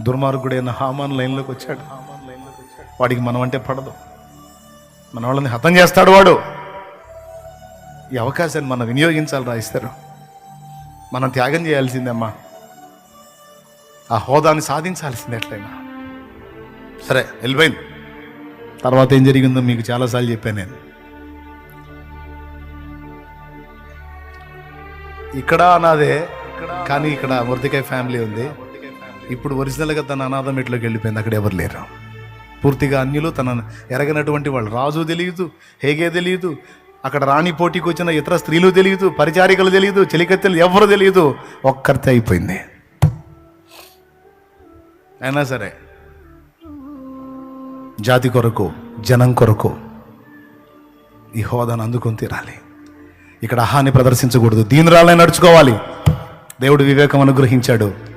దుర్మార్గుడైన హామాన్ లైన్లోకి వచ్చాడు. వాడికి మనం అంటే పడదు. మన వాళ్ళని హతం చేస్తాడు వాడు. ఈ అవకాశాన్ని మనం వినియోగించాలి రాయిస్తారు. మనం త్యాగం చేయాల్సిందేమ్మా. ఆ హోదాని సాధించాల్సిందే ఎట్లయినా. సరే వెళ్ళిపోయింది. తర్వాత ఏం జరిగిందో మీకు చాలాసార్లు చెప్పాను నేను. ఇక్కడ నాదే కానీ ఇక్కడ మురతికాయ ఫ్యామిలీ ఉంది. ఇప్పుడు ఒరిజినల్గా తన అనాథం వెళ్ళిపోయింది. అక్కడ ఎవరు లేరు. పూర్తిగా అన్యులు తన ఎరగనటువంటి వాళ్ళు. రాజు తెలియదు హేగే తెలియదు అక్కడ రాణి పోటీకి వచ్చిన ఇతర స్త్రీలు తెలియదు పరిచారికలు తెలియదు చెలికత్తెలు ఎవరు తెలియదు. ఒక్కరితే అయిపోయింది. అయినా సరే జాతి కొరకు జనం కొరకు ఈ హోదాను అందుకొని తీరాలి. ఇక్కడ అహాన్ని ప్రదర్శించకూడదు. దీనిరాలే నడుచుకోవాలి. దేవుడు వివేకం అనుగ్రహించాడు.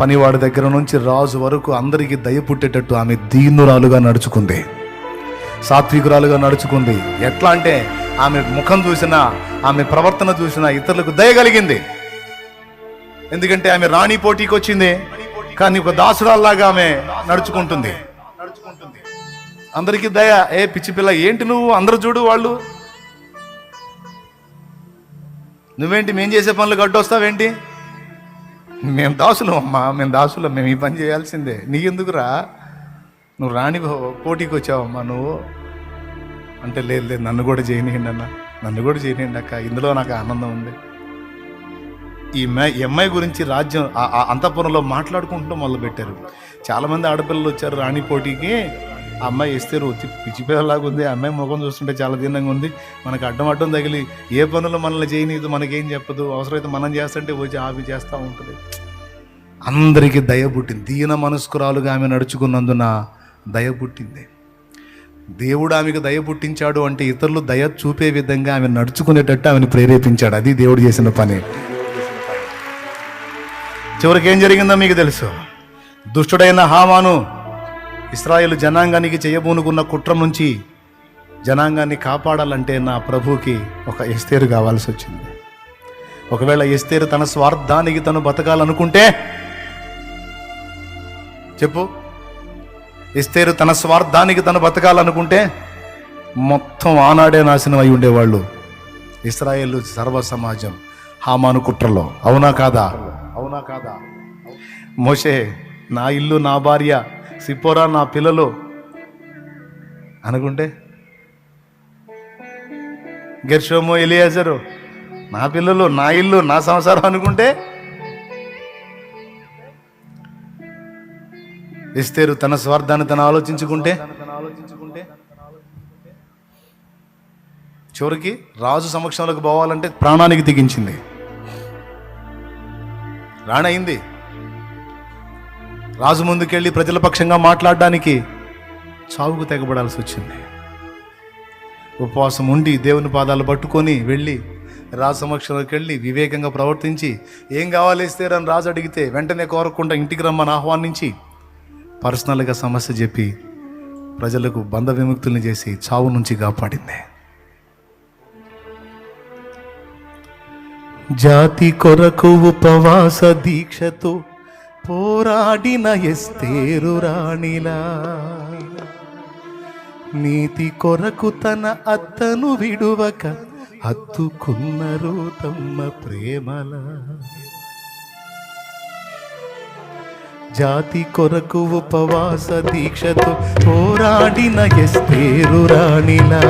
పనివాడి దగ్గర నుంచి రాజు వరకు అందరికీ దయ పుట్టేటట్టు ఆమె దీనురాలుగా నడుచుకుంది. సాత్వికురాలుగా నడుచుకుంది. ఎట్లా అంటే ఆమె ముఖం చూసినా ఆమె ప్రవర్తన చూసినా ఇతరులకు దయ కలిగింది. ఎందుకంటే ఆమె రాణి పోటీకి వచ్చింది కానీ ఒక దాసురాల్లాగా ఆమె నడుచుకుంటుంది. అందరికీ దయ. ఏ పిచ్చి పిల్ల ఏంటి నువ్వు? అందరు చూడు వాళ్ళు. నువ్వేంటి మేం చేసే పనులు గడ్డొస్తావేంటి మేము దాసులం అమ్మా మేము దాసులం మేము ఈ పని చేయాల్సిందే. నీకెందుకురా నువ్వు రాణి పోటీకి వచ్చావమ్మా నువ్వు. అంటే లేదు లేదు నన్ను కూడా చేయనియండి అన్న. నన్ను కూడా చేయనియండి అక్క. ఇందులో నాకు ఆనందం ఉంది. ఈ అమ్మాయి ఈ అమ్మాయి గురించి రాజ్యం ఆ- అంతఃపురంలో మాట్లాడుకుంటూ మొదలుపెట్టారు. చాలామంది ఆడపిల్లలు వచ్చారు రాణి పోటీకి. అమ్మాయి ఇస్తే వచ్చి పిచ్చిపిల్లలాగా ఉంది అమ్మాయి ముఖం చూస్తుంటే చాలా దీనంగా ఉంది. మనకు అడ్డం అడ్డం తగిలి ఏ పనులు మనల్ని చేయనీదు మనకేం చెప్పదు అవసరమైతే మనం చేస్తుంటే వచ్చి ఆవి చేస్తూ ఉంటుంది. అందరికీ దయ పుట్టింది. దీన మనస్కురాలుగా ఆమె నడుచుకున్నందున దయ పుట్టింది. దేవుడు ఆమెకు దయ పుట్టించాడు అంటే ఇతరులు దయ చూపే విధంగా ఆమె నడుచుకునేటట్టు ఆమెను ప్రేరేపించాడు. అది దేవుడు చేసిన పని. చివరికి ఏం జరిగిందో మీకు తెలుసు. దుష్టుడైన హామాను ఇస్రాయేల్ జనాంగానికి చేయబూనుకున్న కుట్ర నుంచి జనాంగాన్ని కాపాడాలంటే నా ప్రభుకి ఒక ఎస్తేరు కావాల్సి వచ్చింది. ఒకవేళ ఎస్తేరు తన స్వార్థానికి తను బతకాలనుకుంటే చెప్పు. ఎస్తేరు తన స్వార్థానికి తను బతకాలనుకుంటే మొత్తం ఆనాడే నాశనం అయి ఉండేవాళ్ళు ఇస్రాయేల్ సర్వ సమాజం హామాను కుట్రలో. అవునా కాదా? అవునా కాదా? మోషే నా ఇల్లు నా భార్య సిపోరా నా పిల్లలు అనుకుంటే. గెర్షోమో ఎలియాజరు నా పిల్లలు నా ఇల్లు నా సంసారం అనుకుంటే. ఇస్తేరు తన స్వార్థాన్ని తను ఆలోచించుకుంటే. చివరికి రాజు సమక్షంలోకి పోవాలంటే ప్రాణానికి తెగించింది. రాణయింది. రాజు ముందుకెళ్ళి ప్రజల పక్షంగా మాట్లాడడానికి చావుకు తెగబడాల్సి వచ్చింది. ఉపవాసం ఉండి దేవుని పాదాలు పట్టుకొని వెళ్ళి రాజు సమక్షంలోకి వెళ్ళి వివేకంగా ప్రవర్తించి ఏం కావాలి అని రాజు అడిగితే వెంటనే కోరకుండా ఇంటికి రమ్మని ఆహ్వానించి పర్సనల్గా సమస్య చెప్పి ప్రజలకు బంధ విముక్తుల్ని చేసి చావు నుంచి కాపాడింది. జాతి కొరకు ఉపవాస దీక్షతో పోరాడిన ఎస్తేరు రాణిలా. నీతి కొరకు తన అత్తను విడువక హత్తుకున్నరు తమ్మ ప్రేమల. జాతి కొరకు ఉపవాస దీక్షతో పోరాడిన ఎస్తేరు రాణిలా.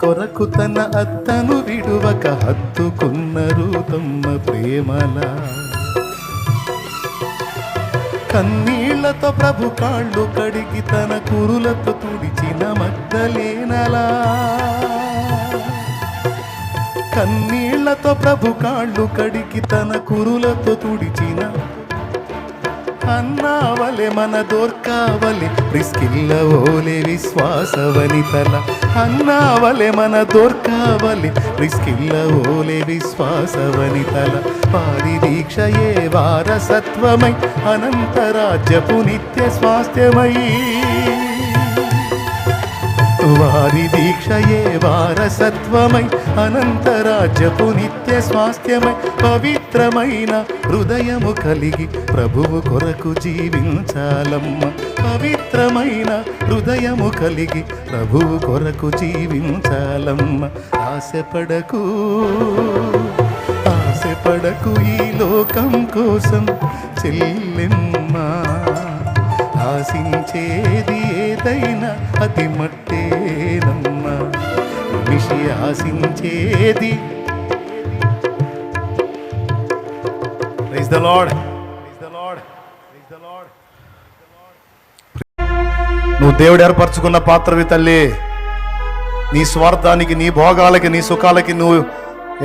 కొరకు తన అత్తను విడువక హత్తుకున్నరు తమ్మ ప్రేమల. కన్నీళ్ళతో ప్రభు కాళ్ళు కడిగి తన కురులతో తుడిచిన మద్దలేనలా కన్నీళ్ళతో ప్రభు కాళ్ళు కడిగి తన కురులతో తుడిచిన అన్నావలె మన దోర్కావలె ప్రిస్కిల్ల ఓలే విశ్వాసవని తల అన్నావలె మన దోర్కావలె ప్రిస్కిల్ల ఓలే విశ్వాసవని తల వారి దీక్షయే వారసత్వమై అనంతరాజ్యపు నిత్య స్వాస్థ్యమై వారి పవిత్రమైన హృదయము కలిగి ప్రభువు కొరకు జీవించాలమ్మ. పవిత్రమైన హృదయము కలిగి ప్రభువు కొరకు జీవించాలమ్మ. ఆశపడకు ఆశపడకు ఈ లోకం కోసం చెల్లెమ్మా. ఆశించేది ఏదైనా అది మట్టేనమ్మా. మిషి ఆశించేది Praise the Lord. నువ్వు దేవుడు ఏర్పరచుకున్న పాత్రవి తల్లి. నీ స్వార్థానికి నీ భోగాలకి నీ సుఖాలకి నువ్వు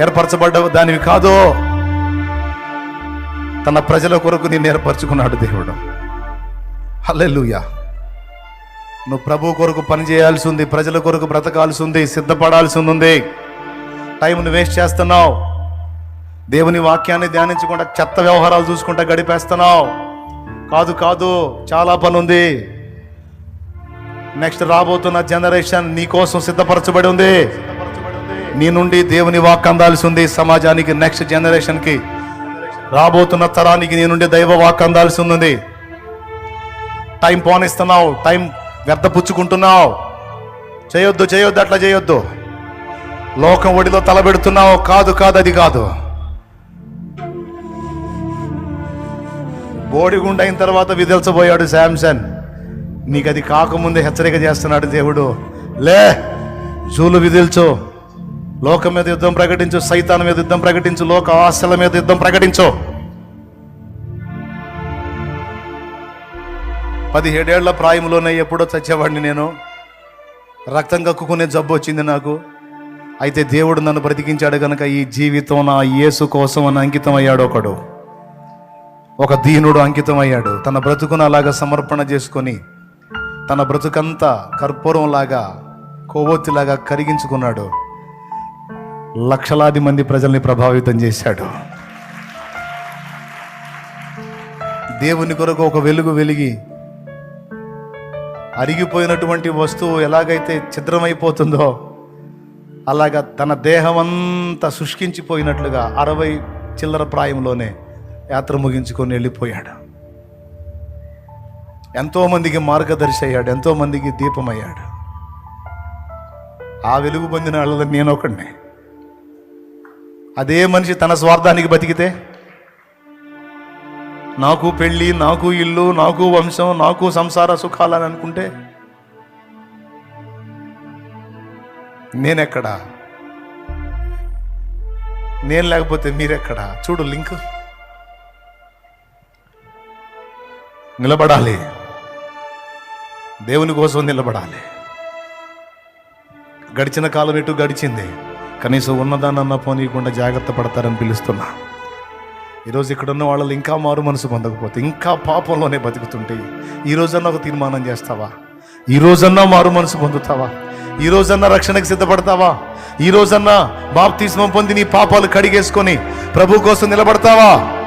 ఏర్పరచబడ్డ దానివి కాదు. తన ప్రజల కొరకు నేను ఏర్పరచుకున్నాడు దేవుడు. హల్లెలూయా. నువ్వు ప్రభు కొరకు పని చేయాల్సి ఉంది ప్రజల కొరకు బ్రతకాల్సి ఉంది సిద్ధపడాల్సి ఉంది. టైంను వేస్ట్ చేస్తున్నావు. దేవుని వాక్యాన్ని ధ్యానించకుండా చెత్త వ్యవహారాలు చూసుకుంటా గడిపేస్తున్నావు. కాదు కాదు చాలా పని ఉంది నెక్స్ట్ రాబోతున్న జనరేషన్ నీ కోసం సిద్ధపరచబడి ఉంది. నీ నుండి దేవుని వాక్ అందాల్సి ఉంది సమాజానికి నెక్స్ట్ జనరేషన్కి రాబోతున్న తరానికి నీ నుండి దైవ వాక్ అందాల్సి ఉంది. టైం పోనిస్తున్నావు టైం వ్యర్థపుచ్చుకుంటున్నావు. చేయొద్దు చేయొద్దు అట్లా చేయొద్దు. లోకం ఒడిలో తలబెడుతున్నావు. కాదు కాదు అది కాదు. బోడిగుండ అయిన తర్వాత విదల్చబోయాడు శాంసన్. నీకు అది కాకముందే హెచ్చరిక చేస్తున్నాడు దేవుడు. లే జూలు విదిల్చు. లోకం మీద యుద్ధం ప్రకటించు సైతాన్ మీద యుద్ధం ప్రకటించు లోక ఆశల మీద యుద్ధం ప్రకటించు. పదిహేడేళ్ళ ప్రాయంలోనే ఎప్పుడో చచ్చేవాడిని నేను. రక్తం కక్కుకునే జబ్బు వచ్చింది నాకు. అయితే దేవుడు నన్ను బ్రతికించాడు కనుక ఈ జీవితం నా యేసు కోసం అని అంకితం అయ్యాడు ఒకడు. ఒక దీనుడు అంకితం అయ్యాడు తన బ్రతుకును అలాగా సమర్పణ చేసుకొని తన బ్రతుకంతా కర్పూరంలాగా కొవ్వొత్తిలాగా కరిగించుకున్నాడు. లక్షలాది మంది ప్రజల్ని ప్రభావితం చేశాడు. దేవుని కొరకు ఒక వెలుగు వెలిగి అరిగిపోయినటువంటి వస్తువు ఎలాగైతే ఛిద్రమైపోతుందో అలాగా తన దేహమంతా శుష్కించిపోయినట్లుగా అరవై చిల్లర ప్రాయంలోనే యాత్ర ముగించుకొని వెళ్ళిపోయాడు. ఎంతో మందికి మార్గదర్శి అయ్యాడు ఎంతోమందికి దీపమయ్యాడు. దీపం ఆ వెలుగు పొందిన వాళ్ళలో నేను ఒకడిని. అదే మనిషి తన స్వార్థానికి బతికితే నాకు పెళ్ళి నాకు ఇల్లు నాకు వంశం నాకు సంసార సుఖాలని అనుకుంటే నేనెక్కడా? నేను లేకపోతే మీరెక్కడా? చూడు లింక్. నిలబడాలి. దేవుని కోసం నిలబడాలి. గడిచిన కాలం ఎటు గడిచింది. కనీసం ఉన్నదానన్న పోనీయకుండా జాగ్రత్త పడతారని పిలుస్తున్నా. ఈరోజు ఇక్కడున్న వాళ్ళు ఇంకా మారు మనసు పొందకపోతే ఇంకా పాపంలోనే బతుకుతుంటే ఈ రోజన్నా ఒక తీర్మానం చేస్తావా? ఈ రోజన్నా మారు మనసు పొందుతావా? ఈ రోజన్నా రక్షణకు సిద్ధపడతావా? ఈ రోజన్నా బాప్తిస్మం పొంది నీ పాపాలు కడిగేసుకొని ప్రభు కోసం నిలబడతావా?